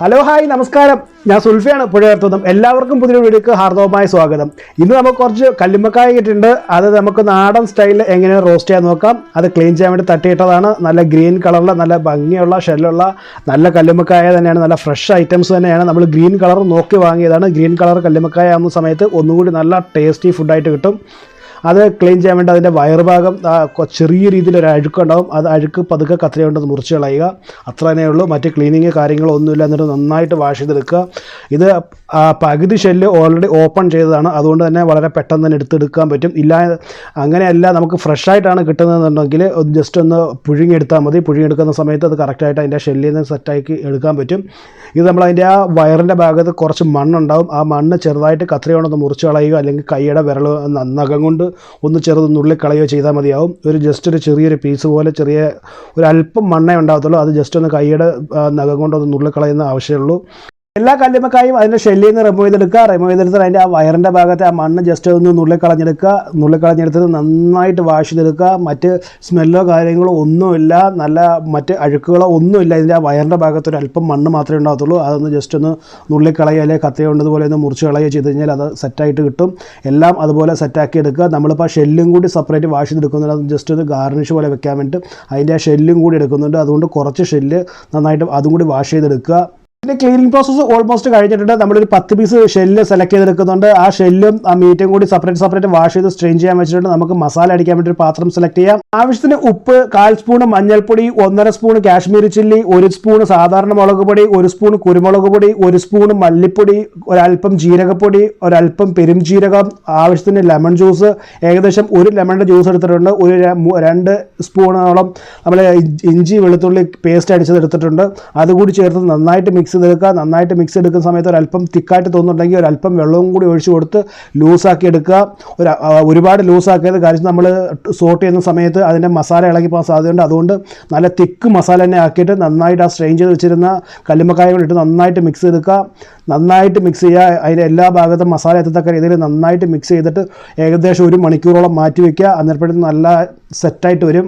Hello hi നമസ്കാരം. ഞാൻ സുൽഫിയാണ്. പുഴയർത്തുന്നതും എല്ലാവർക്കും പുതിയൊരു വീഡിയോക്ക് ഹാർദവമായ സ്വാഗതം. ഇന്ന് നമുക്ക് കുറച്ച് കല്ലുമ്മക്കായ കിട്ടിയിട്ടുണ്ട് അത് നമുക്ക് നാടൻ സ്റ്റൈലിൽ എങ്ങനെ റോസ്റ്റ് ചെയ്യാൻ നോക്കാം. അത് ക്ലീൻ ചെയ്യാൻ വേണ്ടി തട്ടിയിട്ടതാണ്. നല്ല ഗ്രീൻ കളറിൽ നല്ല ഭംഗിയുള്ള ഷെല്ലുള്ള നല്ല കല്ലുമ്മക്കായ തന്നെയാണ്. നല്ല ഫ്രഷ് ഐറ്റംസ് തന്നെയാണ്. നമ്മൾ ഗ്രീൻ കളർ നോക്കി വാങ്ങിയതാണ്. ഗ്രീൻ കളർ കല്ലുമ്മക്കായ ആവുന്ന സമയത്ത് ഒന്നുകൂടി നല്ല ടേസ്റ്റി ഫുഡായിട്ട് കിട്ടും. അത് ക്ലീൻ ചെയ്യാൻ വേണ്ടി അതിന്റെ വയറുഭാഗം ചെറിയ രീതിയിൽ ഒരു അഴുക്കുണ്ടാവും അത് അഴുക്ക് പതുക്കെ കത്രി കൊണ്ട് മുറിച്ച് കളയുക. അത്ര തന്നെ ഉള്ളൂ. മറ്റ് ക്ലീനിങ് കാര്യങ്ങളോ ഒന്നുമില്ല എന്നിട്ട് നന്നായിട്ട് വാഷ് ചെയ്തെടുക്കുക. ഇത് പകുതി ഷെല്ല് ഓൾറെഡി ഓപ്പൺ ചെയ്തതാണ്. അതുകൊണ്ട് തന്നെ വളരെ പെട്ടെന്ന് തന്നെ എടുത്തെടുക്കാൻ പറ്റും. ഇല്ല അങ്ങനെയല്ല നമുക്ക് ഫ്രഷ് ആയിട്ടാണ് കിട്ടുന്നതെന്നുണ്ടെങ്കിൽ ജസ്റ്റ് ഒന്ന് പുഴുങ്ങിയെടുത്താൽ മതി. പുഴുങ്ങിയെടുക്കുന്ന സമയത്ത് അത് കറക്റ്റായിട്ട് അതിന്റെ ഷെല്ലിൽ നിന്ന് സെറ്റാക്കി എടുക്കാൻ പറ്റും. ഇത് നമ്മൾ അതിന്റെ ആ വയറിന്റെ ഭാഗത്ത് കുറച്ച് മണ്ണുണ്ടാവും. ആ മണ്ണ് ചെറുതായിട്ട് കത്രി കൊണ്ടൊന്ന് മുറിച്ച് കളയുക. അല്ലെങ്കിൽ കൈയുടെ വിരൽ നന്നകം കൊണ്ട് ഒന്ന് ചെറുത് നുള്ളിക്കളയുകയോ ചെയ്താൽ മതിയാവും. ഒരു ജസ്റ്റ് ഒരു ചെറിയൊരു പീസ് പോലെ ചെറിയ ഒരു അല്പം മണ്ണേ ഉണ്ടാകത്തുള്ളൂ. അത് ജസ്റ്റ് ഒന്ന് കൈയുടെ നഖം കൊണ്ടൊന്ന് നുള്ളിക്കളയുന്ന ആവശ്യമുള്ളൂ. എല്ലാ കല്ലുമ്മക്കായും അതിന്റെ ഷെല്ലിൽ നിന്ന് റിമൂവ് ചെയ്തെടുക്കുക. റിമൂവ് ചെയ്തെടുത്ത് അതിന്റെ ആ വയറിന്റെ ഭാഗത്തെ ആ മണ്ണ് ജസ്റ്റ് ഒന്ന് നുള്ളിക്കളഞ്ഞെടുക്കുക. നുള്ളിക്കളഞ്ഞെടുത്തിട്ട് നന്നായിട്ട് വാഷ് ചെയ്തെടുക്കുക. മറ്റ് സ്മെല്ലോ കാര്യങ്ങളോ ഒന്നുമില്ല. നല്ല മറ്റ് അഴുക്കുകളോ ഒന്നുമില്ല. ഇതിന്റെ ആ വയറിന്റെ ഭാഗത്ത് ഒരു അല്പം മണ്ണ് മാത്രമേ ഉണ്ടാകത്തുള്ളൂ. അതൊന്ന് ജസ്റ്റ് ഒന്ന് നുള്ളിക്കളയുക അല്ലെങ്കിൽ കത്തി കൊണ്ടതുപോലെ ഒന്ന് മുറിച്ച് കളയുക ചെയ്ത് കഴിഞ്ഞാൽ അത് സെറ്റായിട്ട് കിട്ടും. എല്ലാം അതുപോലെ സെറ്റാക്കി എടുക്കുക. നമ്മളിപ്പോൾ ആ ഷെല്ലും കൂടി സെപ്പറേറ്റ് വാഷ് ചെയ്തെടുക്കുന്നുണ്ട്. അത് ജസ്റ്റ് ഒന്ന് ഗാർണിഷ് പോലെ വെക്കാൻ വേണ്ടിയിട്ട് അതിന്റെ ആ ഷെല്ലും കൂടി എടുക്കുന്നുണ്ട്. അതുകൊണ്ട് കുറച്ച് ഷെല്ല് നന്നായിട്ട് അതും കൂടി വാഷ് ചെയ്തെടുക്കുക. ഇതിന്റെ ക്ലീനിങ് പ്രോസസ്സ് ഓൾമോസ്റ്റ് കഴിഞ്ഞിട്ടുണ്ട്. നമ്മളൊരു പത്ത് പീസ് ഷെല്ല് സെലക്ട് ചെയ്തെടുക്കുന്നുണ്ട്. ആ ഷെല്ലും ആ മീറ്റും കൂടി സെപ്പറേറ്റ് സെപ്പറേറ്റ് വാഷ് ചെയ്ത് സ്ട്രെയിൻ ചെയ്യാൻ വെച്ചിട്ടുണ്ട്. നമുക്ക് മസാല അടിക്കാൻ വേണ്ടി ഒരു പാത്രം സെലക്ട് ചെയ്യാം. ആവശ്യത്തിന് ഉപ്പ് കാൽ സ്പൂണ് മഞ്ഞൾപ്പൊടി ഒന്നര സ്പൂണ് കാശ്മീരി ചില്ലി ഒരു സ്പൂണ് സാധാരണ മുളക് പൊടി ഒരു സ്പൂൺ കുരുമുളക് പൊടി ഒരു സ്പൂണ് മല്ലിപ്പൊടി ഒരല്പം ജീരകപ്പൊടി ഒരല്പം പെരുംജീരകം ആവശ്യത്തിന് ലെമൺ ജ്യൂസ് ഏകദേശം ഒരു ലെമണിന്റെ ജ്യൂസ് എടുത്തിട്ടുണ്ട് ഒരു രണ്ട് സ്പൂണോളം നമ്മൾ ഇഞ്ചി വെളുത്തുള്ളി പേസ്റ്റ് അടിച്ചത് എടുത്തിട്ടുണ്ട്. അതുകൂടി ചേർത്ത് നന്നായിട്ട് മിക്സ് ചെയ്തെടുക്കുക. നന്നായിട്ട് മിക്സ് എടുക്കുന്ന സമയത്ത് ഒരല്പം തിക്കായിട്ട് തോന്നുന്നുണ്ടെങ്കിൽ ഒരല്പം വെള്ളവും കൂടി ഒഴിച്ചു കൊടുത്ത് ലൂസാക്കി എടുക്കുക. ഒരു ഒരുപാട് ലൂസാക്കിയത് കാര്യം നമ്മൾ സോർട്ട് ചെയ്യുന്ന സമയത്ത് അതിന്റെ മസാല ഇളകി പോകാൻ സാധ്യതയുണ്ട്. അതുകൊണ്ട് നല്ല തിക്ക് മസാല തന്നെ ആക്കിയിട്ട് നന്നായിട്ട് ആ സ്ട്രെയിൻ ചെയ്ത് വെച്ചിരുന്ന കല്ലുമ്മക്കായ നന്നായിട്ട് മിക്സ് ചെയ്തെടുക്കുക. നന്നായിട്ട് മിക്സ് ചെയ്യുക. അതിന്റെ എല്ലാ ഭാഗത്തും മസാല എത്തത്തക്ക രീതിയിൽ നന്നായിട്ട് മിക്സ് ചെയ്തിട്ട് ഏകദേശം ഒരു മണിക്കൂറോളം മാറ്റി വയ്ക്കുക അന്നേരപ്പോഴും നല്ല സെറ്റായിട്ട് വരും.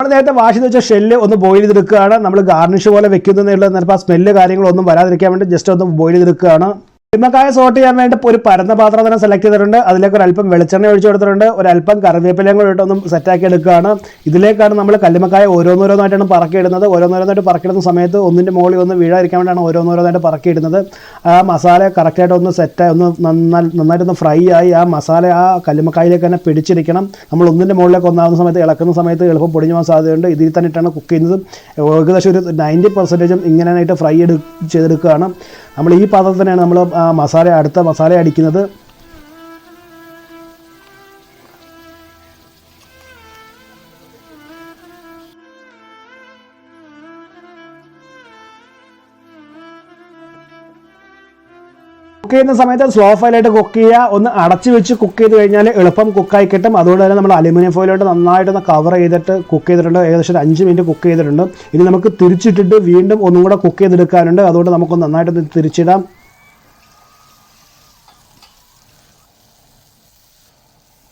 നമ്മൾ നേരത്തെ വാഷ് ചെയ്ത് വെച്ച ഷെല്ല് ഒന്ന് ബോയിൽ ചെയ്തെടുക്കുകയാണ്. നമ്മൾ ഗാർണിഷ് പോലെ വെക്കുന്നതിനുള്ള നേരത്തെ ആ സ്മെല്ല് കാര്യങ്ങളൊന്നും വരാതിരിക്കാൻ വേണ്ടി ജസ്റ്റ് ഒന്ന് ബോയിൽ ചെയ്തെടുക്കുകയാണ്. നിമ്മക്കായ സോട്ട് ചെയ്യാൻ വേണ്ടി ഒരു പരന്ന പാത്രം തന്നെ സെലക്ട് ചെയ്തിട്ടുണ്ട്. അതിലേക്ക് ഒരു അല്പം വെളിച്ചെണ്ണ ഒഴിച്ചു കൊടുത്തിട്ടുണ്ട്. ഒരു അല്പം കറിവേപ്പിലയും കൂടി ഇട്ടൊന്നും സെറ്റാക്കി എടുക്കുകയാണ്. ഇതിലേക്കാണ് നമ്മൾ കല്ലുമക്കായ ഓരോന്നോരോന്നായിട്ടാണ് പറക്കിയിടുന്നത്. ഓരോന്നോരോന്നായിട്ട് പറക്കിയിടുന്ന സമയത്ത് ഒന്നിന്റെ മുകളിൽ ഒന്ന് വീഴാതിരിക്കാൻ വേണ്ടിയാണ് ഓരോന്നോരോന്നായിട്ട് പറക്കിയിടുന്നത്. ആ മസാല കറക്റ്റായിട്ട് ഒന്ന് സെറ്റായി ഒന്ന് നന്നായി നന്നായിട്ടൊന്ന് ഫ്രൈ ആയി ആ മസാല ആ കല്ലുമക്കായിലേക്ക് തന്നെ പിടിച്ചിരിക്കണം. നമ്മൾ ഒന്നിന്റെ മുകളിലേക്ക് ഒന്നാവുന്ന സമയത്ത് ഇളക്കുന്ന സമയത്ത് എളുപ്പം പൊടിഞ്ഞു പോകാൻ സാധ്യതയുണ്ട്. ഇതിൽ തന്നെ ഇട്ടാണ് കുക്ക് ചെയ്യുന്നത്. ഏകദേശം ഒരു നയന്റി പെർസെന്റേജും ഇങ്ങനെയായിട്ട് ഫ്രൈ എടു ചെയ്തെടുക്കുകയാണ്. നമ്മൾ ഈ പാത്രത്തിൽ തന്നെയാണ് നമ്മൾ ആ മസാല അടുത്ത മസാല അടിക്കുന്നത് കുക്ക് ചെയ്യുന്ന സമയത്ത് സ്ലോ ഫയലായിട്ട് കുക്ക് ചെയ്യുക. ഒന്ന് അടച്ച് വെച്ച് കുക്ക് ചെയ്ത് കഴിഞ്ഞാൽ എളുപ്പം കുക്കായി കിട്ടും. അതുകൊണ്ട് തന്നെ നമ്മൾ അലുമിനിയം ഫോയിലോട്ട് നന്നായിട്ടൊന്ന് കവർ ചെയ്തിട്ട് കുക്ക് ചെയ്തിട്ടുണ്ട്. ഏകദേശം ഒരു അഞ്ച് മിനിറ്റ് കുക്ക് ചെയ്തിട്ടുണ്ട്. ഇനി നമുക്ക് തിരിച്ചിട്ടിട്ട് വീണ്ടും ഒന്നും കൂടെ കുക്ക് ചെയ്തെടുക്കാനുണ്ട്. അതുകൊണ്ട് നമുക്ക് നന്നായിട്ട് തിരിച്ചിടാം.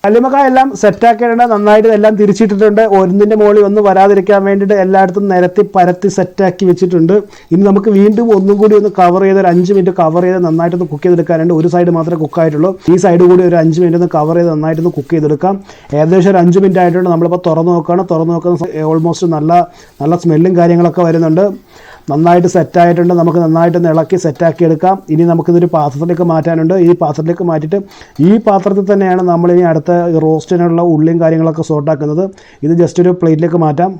കല്ലുമക്കായ എല്ലാം സെറ്റാക്കിയിട്ടുണ്ട് നന്നായിട്ട് എല്ലാം തിരിച്ചിട്ടിട്ടുണ്ട്. ഒന്നിന്റെ മുകളിൽ ഒന്നും വരാതിരിക്കാൻ വേണ്ടിയിട്ട് എല്ലായിടത്തും നിരത്തി പരത്തി സെറ്റാക്കി വെച്ചിട്ടുണ്ട്. ഇനി നമുക്ക് വീണ്ടും ഒന്നും കൂടി ഒന്ന് കവർ ചെയ്ത് ഒരു അഞ്ച് മിനിറ്റ് കവർ ചെയ്ത് നന്നായിട്ടൊന്ന് കുക്ക് ചെയ്തെടുക്കാനുണ്ട്. ഒരു സൈഡ് മാത്രമേ കുക്കായിട്ടുള്ളൂ ഈ സൈഡ് കൂടി ഒരു അഞ്ച് മിനിറ്റ് ഒന്ന് കവർ ചെയ്ത് നന്നായിട്ടൊന്ന് കുക്ക് ചെയ്തെടുക്കാം. ഏകദേശം ഒരു അഞ്ച് മിനിറ്റ് ആയിട്ടുണ്ട്. നമ്മളിപ്പോൾ തുറന്ന് നോക്കുകയാണ് തുറന്ന് നോക്കുന്ന ഓൾമോസ്റ്റ് നല്ല നല്ല സ്മെല്ലും കാര്യങ്ങളൊക്കെ വരുന്നുണ്ട്. നന്നായിട്ട് സെറ്റായിട്ടുണ്ട് നമുക്ക് നന്നായിട്ട് ഇളക്കി സെറ്റാക്കി എടുക്കാം. ഇനി നമുക്കിതൊരു പാത്രത്തിലേക്ക് മാറ്റാനുണ്ട്. ഈ പാത്രത്തിലേക്ക് മാറ്റിയിട്ട് ഈ പാത്രത്തിൽ തന്നെയാണ് നമ്മളിനി അടുത്ത റോസ്റ്റിനുള്ള ഉള്ളിയും കാര്യങ്ങളൊക്കെ സോട്ടാക്കുന്നത് ഇത് ജസ്റ്റ് ഒരു പ്ലേറ്റിലേക്ക് മാറ്റാം.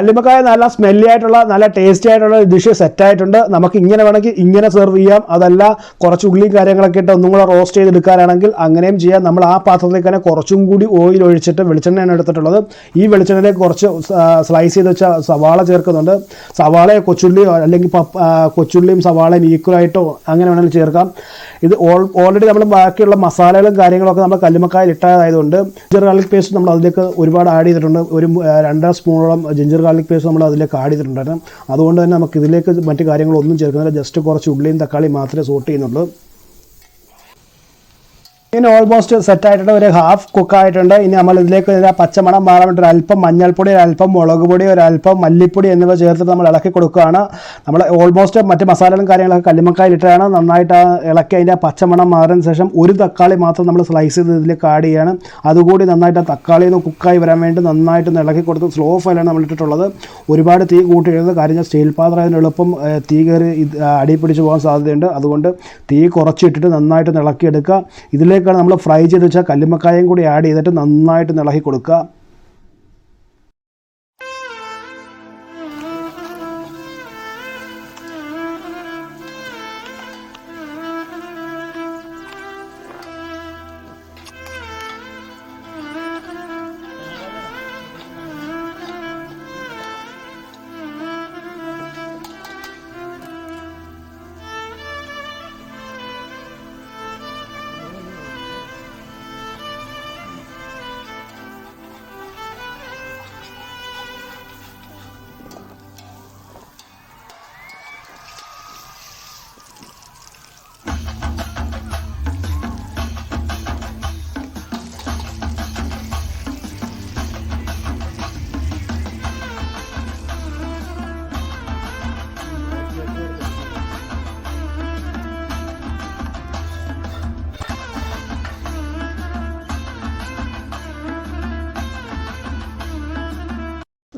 കല്ലുമ്മക്കായ നല്ല സ്മെല്ലി ആയിട്ടുള്ള നല്ല ടേസ്റ്റി ആയിട്ടുള്ള ഡിഷ് സെറ്റ് ആയിട്ടുണ്ട്. നമുക്ക് ഇങ്ങനെ വേണമെങ്കിൽ ഇങ്ങനെ സെർവ് ചെയ്യാം. അതല്ല കുറച്ച് ഉള്ളിയും കാര്യങ്ങളൊക്കെ ഇട്ട് ഒന്നും കൂടെ റോസ്റ്റ് ചെയ്ത് എടുക്കാനാണെങ്കിൽ അങ്ങനെയും ചെയ്യാം. നമ്മൾ ആ പാത്രത്തിലേക്ക് തന്നെ കുറച്ചും കൂടി ഓയിൽ ഒഴിച്ചിട്ട് വെളിച്ചെണ്ണയാണ് എടുത്തിട്ടുള്ളത്. ഈ വെളിച്ചെണ്ണയിലേക്ക് കുറച്ച് സ്ലൈസ് ചെയ്ത് വെച്ച സവാള ചേർക്കുന്നുണ്ട്. സവാളയോ കൊച്ചുള്ളിയോ അല്ലെങ്കിൽ കൊച്ചുള്ളിയും സവാളയും ഈക്വലായിട്ടോ അങ്ങനെ വേണമെങ്കിൽ ചേർക്കാം. ഇത് ഓൾറെഡി നമ്മൾ ബാക്കിയുള്ള മസാലകളും കാര്യങ്ങളൊക്കെ നമ്മൾ കല്ലുമക്കായിൽ ഇട്ടതായതുകൊണ്ട് ജിഞ്ചർ ഗാർലിക് പേസ്റ്റ് നമ്മൾ അതിലേക്ക് ഒരുപാട് ആഡ് ചെയ്തിട്ടുണ്ട്. ഒരു രണ്ടര സ്പൂണോളം ജിഞ്ചർ ഗാർലിക് പേസ്റ്റ് നമ്മൾ അതിലേക്ക് ആഡ് ചെയ്തിട്ടുണ്ടായിരുന്നു. അതുകൊണ്ട് തന്നെ നമുക്ക് ഇതിലേക്ക് മറ്റു കാര്യങ്ങളൊന്നും ചേർക്കുന്നില്ല. ജസ്റ്റ് കുറച്ച് ഉള്ളിയും തക്കാളിയും മാത്രമേ സോട്ട് ചെയ്യുന്നുള്ളൂ. ഇനി ഓൾമോസ്റ്റ് സെറ്റ് ആയിട്ടുണ്ട്. ഒരു ഹാഫ് കുക്ക് ആയിട്ടുണ്ട്. ഇനി നമ്മൾ ഇതിലേക്ക് ഇതിന്റെ പച്ചമണം മാറാൻ വേണ്ടി ഒരു അല്പം മഞ്ഞൾപ്പൊടി ഒരു അല്പം മുളക് പൊടി ഒരു അല്പം മല്ലിപ്പൊടി എന്നിവ ചേർത്ത് നമ്മൾ ഇളക്കി കൊടുക്കുകയാണ്. നമ്മൾ ഓൾമോസ്റ്റ് മറ്റ് മസാലകളും കാര്യങ്ങളൊക്കെ കല്ലുമക്കായിലിട്ടാണ് നന്നായിട്ട് ഇളക്കി അതിന്റെ പച്ചമണം മാറിയതിന് ശേഷം ഒരു തക്കാളി മാത്രം നമ്മൾ സ്ലൈസ് ചെയ്ത് ഇതിലേക്ക് ആഡ് ചെയ്യാണ്. അതുകൂടി നന്നായിട്ട് ആ തക്കാളി ഒന്ന് കുക്കായി വരാൻ വേണ്ടി നന്നായിട്ട് ഇളക്കി കൊടുത്ത് സ്ലോ ഫയലാണ് നമ്മൾ ഇട്ടിട്ടുള്ളത്. ഒരുപാട് തീ കൂട്ടിയിരുന്നത് കാര്യം സ്റ്റീൽ പാത്രം അതിന് എളുപ്പം തീ കയറി അടി പിടിച്ച് പോകാൻ സാധ്യതയുണ്ട്. അതുകൊണ്ട് തീ കുറച്ചിട്ടിട്ട് നന്നായിട്ട് ഇളക്കിയെടുക്കുക ഇതിലേക്കാണ് നമ്മൾ ഫ്രൈ ചെയ്ത് വെച്ചാൽ കല്ലുമ്മക്കായും കൂടി ആഡ് ചെയ്തിട്ട് നന്നായിട്ട് ഇളക്കി കൊടുക്കുക.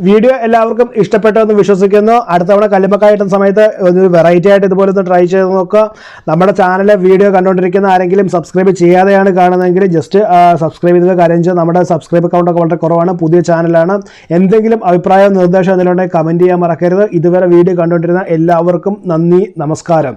വീഡിയോ എല്ലാവർക്കും ഇഷ്ടപ്പെട്ടെന്ന് വിശ്വസിക്കുന്നു. അടുത്ത തവണ കല്ലുമ്മക്കായ കിട്ടുന്ന സമയത്ത് ഒരു വെറൈറ്റി ആയിട്ട് ഇതുപോലെ ഒന്ന് ട്രൈ ചെയ്ത് നോക്കുക. നമ്മുടെ ചാനലിലെ വീഡിയോ കണ്ടുകൊണ്ടിരിക്കുന്ന ആരെങ്കിലും സബ്സ്ക്രൈബ് ചെയ്യാതെയാണ് കാണുന്നതെങ്കിൽ ജസ്റ്റ് സബ്സ്ക്രൈബ് ചെയ്ത് കാര്യം നമ്മുടെ സബ്സ്ക്രൈബ് അക്കൗണ്ടൊക്കെ വളരെ കുറവാണ്. പുതിയ ചാനലാണ് എന്തെങ്കിലും അഭിപ്രായം നിർദ്ദേശം എന്തെങ്കിലും ഉണ്ടെങ്കിൽ കമന്റ് ചെയ്യാൻ മറക്കരുത്. ഇതുവരെ വീഡിയോ കണ്ടുകൊണ്ടിരുന്ന എല്ലാവർക്കും നന്ദി നമസ്കാരം.